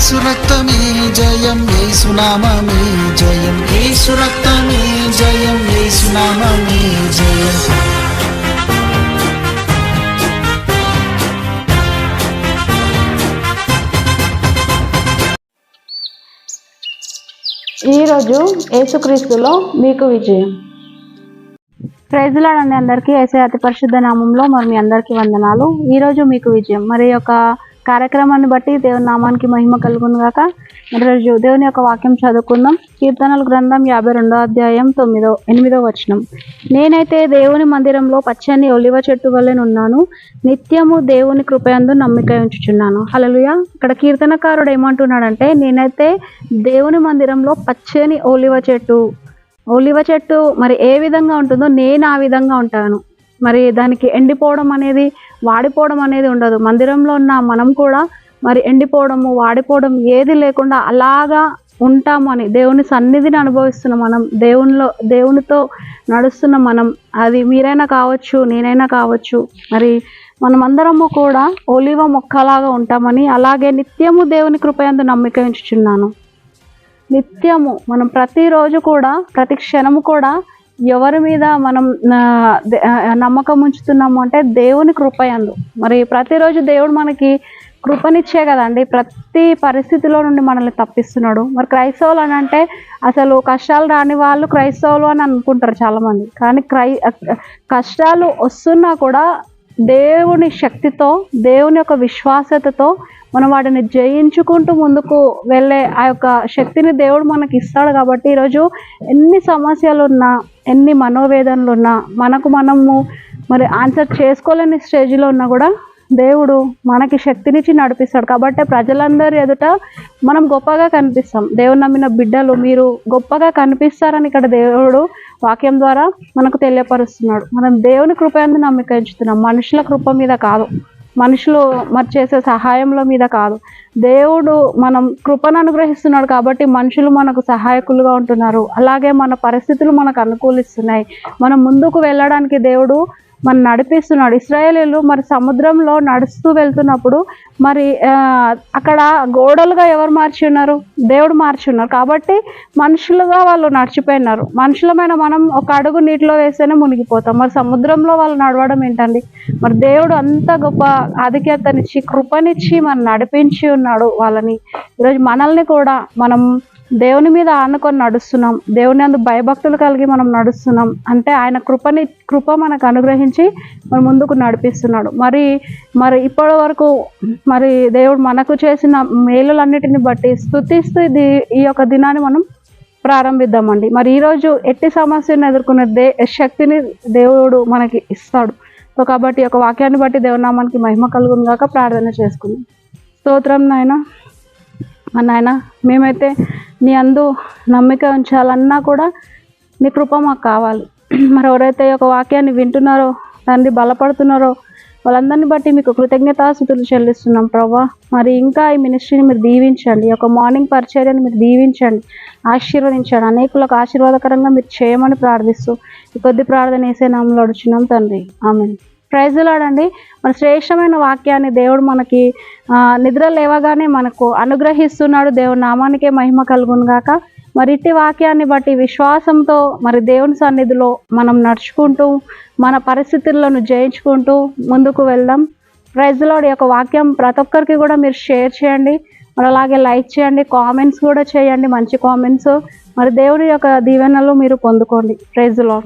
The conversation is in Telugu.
యేసు రక్తమే జయం యేసు నామమే జయం. యేసు రక్తమే జయం యేసు నామమే జయం. ఈరోజు యేసుక్రీస్తులో మీకు విజయం. ప్రైజ్లాడండి అందరికీ. ఏసే అతి పరిశుద్ధ నామంలో మరి మీ అందరికీ వందనాలు. ఈరోజు మీకు విజయం. మరి యొక్క కార్యక్రమాన్ని బట్టి దేవుని నామానికి మహిమ కలుగును గాక. మరి దేవుని యొక్క వాక్యం చదువుకుందాం. కీర్తనల గ్రంథం యాభై రెండో అధ్యాయం తొమ్మిదో ఎనిమిదో వచనం. నేనైతే దేవుని మందిరంలో పచ్చని ఒలివ చెట్టు వల్లే ఉన్నాను నిత్యము దేవుని కృపయందు నమ్మిక ఉంచుచున్నాను. హలలుయ ఇక్కడ కీర్తనకారుడు ఏమంటున్నాడంటే నేనైతే దేవుని మందిరంలో పచ్చని ఒలివ చెట్టు ఒలివ చెట్టు మరి ఏ విధంగా ఉంటుందో నేను ఆ విధంగా ఉంటాను. మరి దానికి ఎండిపోవడం అనేది వాడిపోవడం అనేది ఉండదు. మందిరంలో ఉన్న మనం కూడా మరి ఎండిపోవడము వాడిపోవడం ఏది లేకుండా అలాగా ఉంటామని దేవుని సన్నిధిని అనుభవిస్తున్న మనం దేవునిలో దేవునితో నడుస్తున్న మనం. అది మీరైనా కావచ్చు నేనైనా కావచ్చు మరి మనమందరము కూడా ఒలివ మొక్కలాగా ఉంటామని అలాగే నిత్యము దేవుని కృపయందు నమ్మిక ఉంచుచున్నాను నిత్యము మనం ప్రతిరోజు కూడా ప్రతి క్షణము కూడా ఎవరి మీద మనం నమ్మకం ఉంచుతున్నాము అంటే దేవుని కృపయందు. మరి ప్రతిరోజు దేవుడు మనకి కృపనిచ్చే కదండి. ప్రతి పరిస్థితిలో నుండి మనల్ని తప్పిస్తున్నాడు. మరి క్రైస్తవులు అని అంటే అసలు కష్టాలు రాని వాళ్ళు క్రైస్తవులు అని అనుకుంటారు చాలామంది. కానీ క్రై కష్టాలు వస్తున్నా కూడా దేవుని శక్తితో దేవుని యొక్క విశ్వాసతతో మనం వాటిని జయించుకుంటూ ముందుకు వెళ్ళే ఆ యొక్క శక్తిని దేవుడు మనకి ఇస్తాడు కాబట్టి ఈరోజు ఎన్ని సమస్యలు ఉన్నా ఎన్ని మనోవేదనలు ఉన్నా మనకు మనము మరి ఆన్సర్ చేసుకోలేని స్టేజ్లో ఉన్నా కూడా దేవుడు మనకి శక్తినిచ్చి నడిపిస్తాడు. కాబట్టి ప్రజలందరి ఎదుట మనం గొప్పగా కనిపిస్తాం. దేవుని నమ్మిన బిడ్డలు మీరు గొప్పగా కనిపిస్తారని ఇక్కడ దేవుడు వాక్యం ద్వారా మనకు తెలియపరుస్తున్నాడు. మనం దేవుని కృప ఎందు నమ్మిక ఉంచుతున్నాం. మనుషుల కృప మీద కాదు. మనుషులు మరి చేసే సహాయంలో మీద కాదు. దేవుడు మనం కృపను అనుగ్రహిస్తున్నాడు కాబట్టి మనుషులు మనకు సహాయకులుగా ఉంటున్నారు. అలాగే మన పరిస్థితులు మనకు అనుకూలిస్తున్నాయి. మనం ముందుకు వెళ్ళడానికి దేవుడు మన నడిపిస్తున్నాడు. ఇస్రాయేలీలు మరి సముద్రంలో నడుస్తూ వెళ్తున్నప్పుడు మరి అక్కడ గోడలుగా ఎవరు మార్చి ఉన్నారు దేవుడు మార్చి ఉన్నారు కాబట్టి మనుషులుగా వాళ్ళు నడిచిపోయినారు. మనుషులమైన మనం ఒక అడుగు నీటిలో వేస్తేనే మునిగిపోతాం. మరి సముద్రంలో వాళ్ళు నడవడం ఏంటండి? మరి దేవుడు అంత గొప్ప ఆధిక్యతనిచ్చి కృపనిచ్చి మనం నడిపించి ఉన్నాడు వాళ్ళని. ఈరోజు మనల్ని కూడా మనం దేవుని మీద ఆనుకొని నడుస్తున్నాం. దేవుని అందు భయభక్తులు కలిగి మనం నడుస్తున్నాం. అంటే ఆయన కృపని కృప మనకు అనుగ్రహించి మన ముందుకు నడిపిస్తున్నాడు. మరి మరి ఇప్పటి వరకు మరి దేవుడు మనకు చేసిన మేలులన్నిటిని బట్టి స్థుతిస్తూ ఇది ఈ యొక్క దినాన్ని మనం ప్రారంభిద్దామండి. మరి ఈరోజు ఎట్టి సమస్యను ఎదుర్కొనే దే శక్తిని దేవుడు మనకి ఇస్తాడు. సో కాబట్టి ఈ యొక్క వాక్యాన్ని బట్టి దేవునామానికి మహిమ కలుగును గాక ప్రార్థన చేసుకుందాం. స్తోత్రం నాయన. మా నాయన మేమైతే నీ అందు నమ్మిక ఉంచాలన్నా కూడా నీ కృప మాకు కావాలి. మరి ఎవరైతే ఒక వాక్యాన్ని వింటున్నారో తండ్రి బలపడుతున్నారో వాళ్ళందరిని బట్టి మీకు కృతజ్ఞతాస్థుతులు చెల్లిస్తున్నాం ప్రభా. మరి ఇంకా ఈ మినిస్ట్రీని మీరు దీవించండి. ఈ యొక్క మార్నింగ్ పరిచర్యని మీరు దీవించండి. ఆశీర్వదించండి. అనేకులకు ఆశీర్వాదకరంగా మీరు చేయమని ప్రార్థిస్తూ ఈ కొద్ది ప్రార్థన వేసే నామంలో అడుచున్నాం తండ్రి. ఆమె ప్రైజులాడండి మన శ్రేష్టమైన వాక్యాన్ని దేవుడు మనకి నిద్ర లేవగానే మనకు అనుగ్రహిస్తున్నాడు. దేవుడు నామానికే మహిమ కలుగును గాక. మరి ఇట్టి వాక్యాన్ని బట్టి విశ్వాసంతో మరి దేవుని సన్నిధిలో మనం నడుచుకుంటూ మన పరిస్థితులను జయించుకుంటూ ముందుకు వెళ్దాం. ప్రైజ్లోడ్ యొక్క వాక్యం ప్రతి ఒక్కరికి కూడా మీరు షేర్ చేయండి. మరి అలాగే లైక్ చేయండి కామెంట్స్ కూడా చేయండి మంచి కామెంట్స్. మరి దేవుని యొక్క దీవెనలు మీరు పొందుకోండి. ప్రైజ్లో